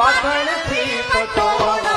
પાછળથી પટોળા